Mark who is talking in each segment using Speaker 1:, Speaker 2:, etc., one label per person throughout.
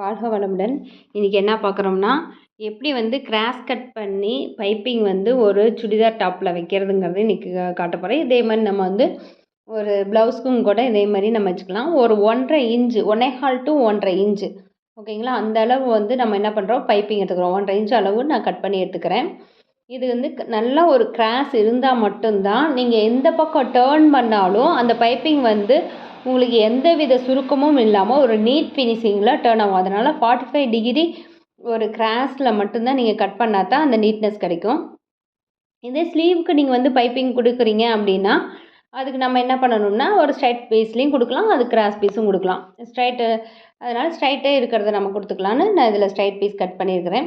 Speaker 1: வாழ்க வளமுடன். இன்றைக்கி என்ன பார்க்குறோம்னா எப்படி வந்து கிராஸ் கட் பண்ணி பைப்பிங் வந்து ஒரு சுடிதார் டாப்பில் வைக்கிறதுங்கிறது இன்றைக்கி காட்ட போகிறேன் இதே மாதிரி நம்ம வந்து ஒரு ப்ளவுஸ்க்கும் கூட இதே மாதிரி நம்ம வச்சுக்கலாம். ஒரு ஒன்றரை இன்ச்சு ஒன்னே ஹால் டு ஒன்றரை இன்ச்சு ஓகேங்களா? அந்த அளவு வந்து நம்ம என்ன பண்ணுறோம் பைப்பிங் எடுத்துக்கிறோம். ஒன்றரை இன்ச் அளவு நான் கட் பண்ணி எடுத்துக்கிறேன். இது வந்து நல்லா ஒரு கிராஸ் இருந்தால் மட்டும்தான் நீங்கள் எந்த பக்கம் டேர்ன் பண்ணாலும் அந்த பைப்பிங் வந்து உங்களுக்கு எந்த வித சுருக்கமும் இல்லாமல் ஒரு நீட் ஃபினிஷிங்கில் டேர்ன் ஆகும். அதனால் ஃபார்ட்டி ஃபைவ் டிகிரி ஒரு கிராஸில் மட்டும்தான் நீங்கள் கட் பண்ணால் தான் அந்த நீட்னஸ் கிடைக்கும். இதே ஸ்லீவுக்கு நீங்கள் வந்து பைப்பிங் கொடுக்குறீங்க அப்படின்னா அதுக்கு நம்ம என்ன பண்ணணும்னா ஒரு ஸ்ட்ரைட் பீஸ்லேயும் கொடுக்கலாம் அது கிராஸ் பீஸும் கொடுக்கலாம். ஸ்ட்ரைட்டு அதனால் ஸ்ட்ரைட்டே இருக்கிறத நம்ம கொடுத்துக்கலான்னு நான் இதில் ஸ்ட்ரைட் பீஸ் கட் பண்ணியிருக்கிறேன்.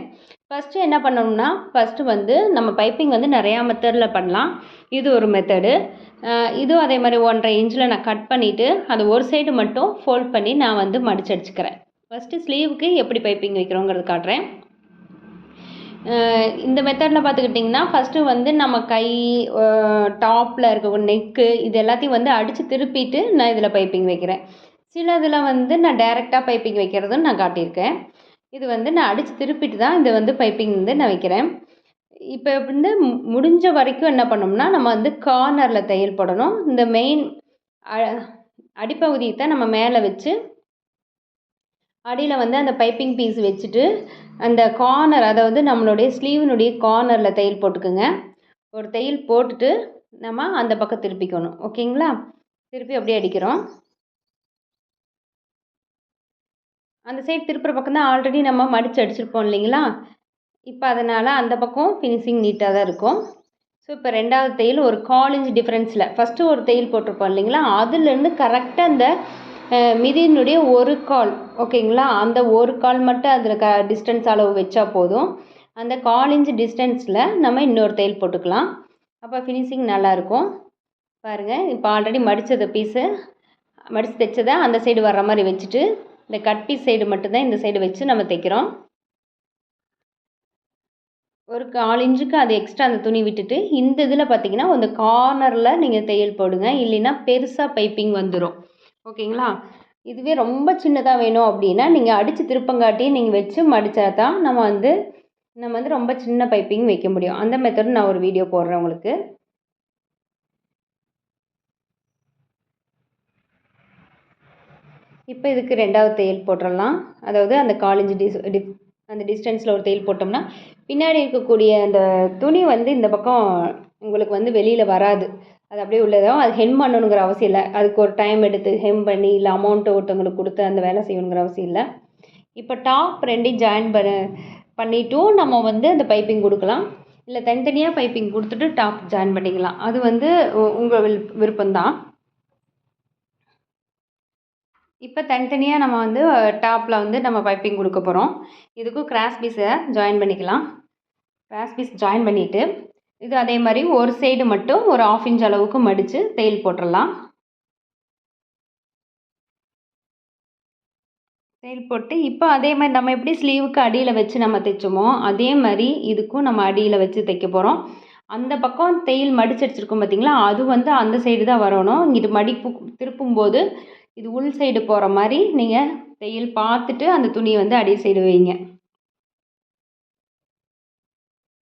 Speaker 1: ஃபஸ்ட்டு என்ன பண்ணணும்னா ஃபஸ்ட்டு வந்து நம்ம பைப்பிங் வந்து நிறையா மெத்தடில் பண்ணலாம். இது ஒரு மெத்தடு இதுவும் அதே மாதிரி ஒன்றரை இன்ச்சில் நான் கட் பண்ணிவிட்டு அது ஒரு சைடு மட்டும் ஃபோல்ட் பண்ணி நான் வந்து மடிச்சடிச்சுக்கிறேன் ஃபஸ்ட்டு ஸ்லீவுக்கு எப்படி பைப்பிங் வைக்கிறோங்கிறது காட்டுறேன். இந்த மெத்தடில் பார்த்துக்கிட்டிங்கன்னா ஃபஸ்ட்டு வந்து நம்ம கை டாப்பில் இருக்க நெக்கு இது எல்லாத்தையும் வந்து அடித்து திருப்பிட்டு நான் இதில் பைப்பிங் வைக்கிறேன். சில இதில் வந்து நான் டைரெக்டாக பைப்பிங் வைக்கிறதும் நான் காட்டியிருக்கேன். இது வந்து நான் அடித்து திருப்பிட்டு தான் இது வந்து பைப்பிங் வந்து நான் வைக்கிறேன். இப்போ வந்து முடிஞ்ச வரைக்கும் என்ன பண்ணோம்னா நம்ம வந்து கார்னரில் தையல் போடணும். இந்த மெயின் அடிப்பகுதியை தான் நம்ம மேலே வச்சு அடியில் வந்து அந்த பைப்பிங் பீஸ் வச்சுட்டு அந்த கார்னர் அதாவது நம்மளுடைய ஸ்லீவினுடைய கார்னரில் தையல் போட்டுக்குங்க. ஒரு தையல் போட்டுட்டு நம்ம அந்த பக்கம் திருப்பிக்கணும். ஓகேங்களா? திருப்பி அப்படியே அடிக்கிறோம். அந்த சைடு திருப்புற பக்கம் தான் ஆல்ரெடி நம்ம மடித்து அடிச்சிருப்போம் இல்லைங்களா? இப்போ அதனால் அந்த பக்கம் ஃபினிஷிங் நீட்டாக தான் இருக்கும். ஸோ இப்போ ரெண்டாவது தையல் ஒரு கால் இன்ச் டிஃப்ரென்ஸில் ஃபஸ்ட்டு ஒரு தையல் போட்டிருப்போம் இல்லைங்களா? அதுலேருந்து கரெக்டாக அந்த மிதியினுடைய ஒரு கால் ஓகேங்களா அந்த ஒரு கால் மட்டும் அதில் க டிஸ்டன்ஸ் அளவு வச்சா போதும். அந்த கால் இன்ச் டிஸ்டன்ஸில் நம்ம இன்னொரு தையல் போட்டுக்கலாம். அப்போ ஃபினிஷிங் நல்லாயிருக்கும். பாருங்கள் இப்போ ஆல்ரெடி மடித்தது பீஸு மடித்து தைச்சதை அந்த சைடு வர்ற மாதிரி வச்சுட்டு இந்த கட் பீஸ் சைடு மட்டும்தான் இந்த சைடு வச்சு நம்ம தைக்கிறோம். ஒரு கால் இன்ச்சுக்கு அது எக்ஸ்ட்ரா அந்த துணி விட்டுட்டு இந்த இதில் பார்த்தீங்கன்னா அந்த கார்னரில் நீங்கள் தையல் போடுங்க. இல்லைன்னா பெருசாக பைப்பிங் வந்துடும் ஓகேங்களா? இதுவே ரொம்ப சின்னதாக வேணும் அப்படின்னா நீங்கள் அடித்து திருப்பங்காட்டி நீங்கள் வச்சு மடித்தா தான் நம்ம வந்து நம்ம வந்து ரொம்ப சின்ன பைப்பிங் வைக்க முடியும். அந்த மெத்தட் நான் ஒரு வீடியோ போடுறேன் உங்களுக்கு. இப்போ இதுக்கு ரெண்டாவது தையல் போட்டுடலாம் அதாவது அந்த காலேஜ் டிஸ் டிப் அந்த டிஸ்டன்ஸில் ஒரு தையல் போட்டோம்னா பின்னாடி இருக்கக்கூடிய அந்த துணி வந்து இந்த பக்கம் உங்களுக்கு வந்து வெளியில் வராது. அது அப்படியே உள்ளதும் அது ஹெம் பண்ணணுங்கிற அவசியம் இல்லை. அதுக்கு ஒரு டைம் எடுத்து ஹெம் பண்ணி இல்லை அமௌண்ட்டு ஒருத்தவங்களுக்கு கொடுத்து அந்த வேலை செய்யணுங்கிற அவசியம் இல்லை. இப்போ டாப் ரெண்டையும் ஜாயின் பண்ண பண்ணிட்டும் நம்ம வந்து அந்த பைப்பிங் கொடுக்கலாம். இல்லை தனித்தனியாக பைப்பிங் கொடுத்துட்டு டாப் ஜாயின் பண்ணிக்கலாம். அது வந்து உங்கள் வில் விருப்பம்தான். இப்போ தனித்தனியாக நம்ம வந்து டாப்பில் வந்து நம்ம பைப்பிங் கொடுக்க போகிறோம் இதுக்கும் கிராஸ் பீஸை ஜாயின் பண்ணிக்கலாம். கிராஸ் பீஸ் ஜாயின் பண்ணிவிட்டு இது அதே மாதிரி ஒரு சைடு மட்டும் ஒரு ஆஃப் இன்ச் அளவுக்கு மடித்து தையல் போட்டுடலாம் தையல் போட்டு இப்போ அதே மாதிரி நம்ம எப்படி ஸ்லீவுக்கு அடியில் வச்சு நம்ம தைச்சோமோ அதே மாதிரி இதுக்கும் நம்ம அடியில் வச்சு தைக்க போகிறோம் அந்த பக்கம் தையல் மடிச்சு அடிச்சிருக்கோம் பார்த்தீங்களா அது வந்து அந்த சைடு தான் வரணும். இங்கிட்டு மடிப்பு திருப்பும்போது இது உள் சைடு போகிற மாதிரி நீங்கள் தையல் பார்த்துட்டு அந்த துணியை வந்து அடி சைடு வைங்க.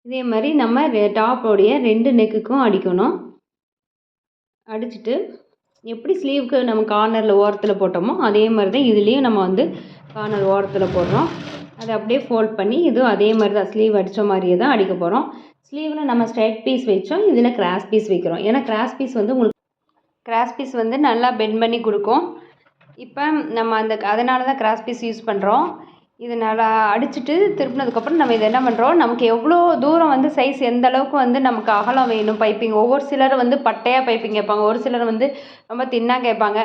Speaker 1: இதே மாதிரி நம்ம டாப்போடைய ரெண்டு நெக்குக்கும் அடிக்கணும். அடிச்சுட்டு எப்படி ஸ்லீவுக்கு நம்ம கார்னரில் ஓரத்தில் போட்டோமோ அதே மாதிரி தான் இதுலேயும் நம்ம வந்து கார்னர் ஓரத்தில் போடுறோம். அதை அப்படியே ஃபோல்ட் பண்ணி இதுவும் அதே மாதிரி தான் ஸ்லீவ் அடித்த மாதிரியே தான் அடிக்க போகிறோம் ஸ்லீவில் நம்ம ஸ்ட்ரைட் பீஸ் வச்சோம் இதில் கிராஸ் பீஸ் வைக்கிறோம். ஏன்னா கிராஸ் பீஸ் வந்து உங்களுக்கு கிராஸ் பீஸ் வந்து நல்லா பெண்ட் பண்ணி கொடுக்கும். இப்போ நம்ம அந்த அதனால தான் கிராஸ் பீஸ் யூஸ் பண்ணுறோம் இது நல்லா அடிச்சுட்டு திருப்பினதுக்கப்புறம் நம்ம இதை என்ன பண்ணுறோம் நமக்கு எவ்வளோ தூரம் வந்து சைஸ் எந்த அளவுக்கு வந்து நமக்கு அகலம் வேணும்? பைப்பிங் ஒவ்வொரு சிலர் வந்து பட்டையாக பைப்பிங் கேட்பாங்க. ஒரு சிலர் வந்து ரொம்ப தின்னாக கேட்பாங்க.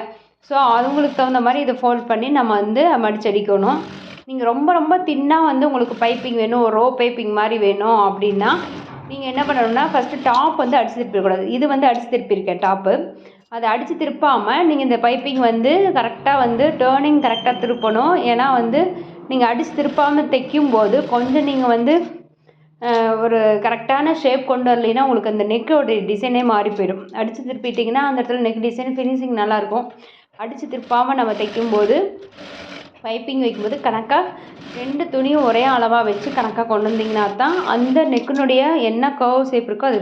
Speaker 1: ஸோ அவங்களுக்கு தகுந்த மாதிரி இதை ஃபோல்ட் பண்ணி நம்ம வந்து மடிச்சடிக்கணும். நீங்கள் ரொம்ப ரொம்ப தின்னாக வந்து உங்களுக்கு பைப்பிங் வேணும் ரோ பைப்பிங் மாதிரி வேணும் அப்படின்னா நீங்கள் என்ன பண்ணணும்னா ஃபஸ்ட்டு டாப் வந்து அடித்து திருப்பிடக்கூடாது. இது வந்து அடித்து திருப்பியிருக்கேன் டாப்பு அதை அடித்து திருப்பாமல் நீங்கள் இந்த பைப்பிங் வந்து கரெக்டாக வந்து டேர்னிங் கரெக்டாக திருப்பணும். ஏன்னா வந்து நீங்கள் அடித்து திருப்பாமல் தைக்கும்போது கொஞ்சம் நீங்கள் வந்து ஒரு கரெக்டான ஷேப் கொண்டு வரலைன்னா உங்களுக்கு அந்த நெக்கோடைய டிசைனே மாறி போயிடும். அடித்து திருப்பிட்டிங்கன்னா அந்த இடத்துல நெக் டிசைன் ஃபினிஷிங் நல்லாயிருக்கும். அடித்து திருப்பாமல் நம்ம தைக்கும்போது பைப்பிங் வைக்கும்போது கணக்காக ரெண்டு துணியும் ஒரே அளவாக வச்சு கணக்காக கொண்டு வந்தீங்கன்னா தான் அந்த நெக்கினுடைய என்ன கர்வ் ஷேப் இருக்கோ அது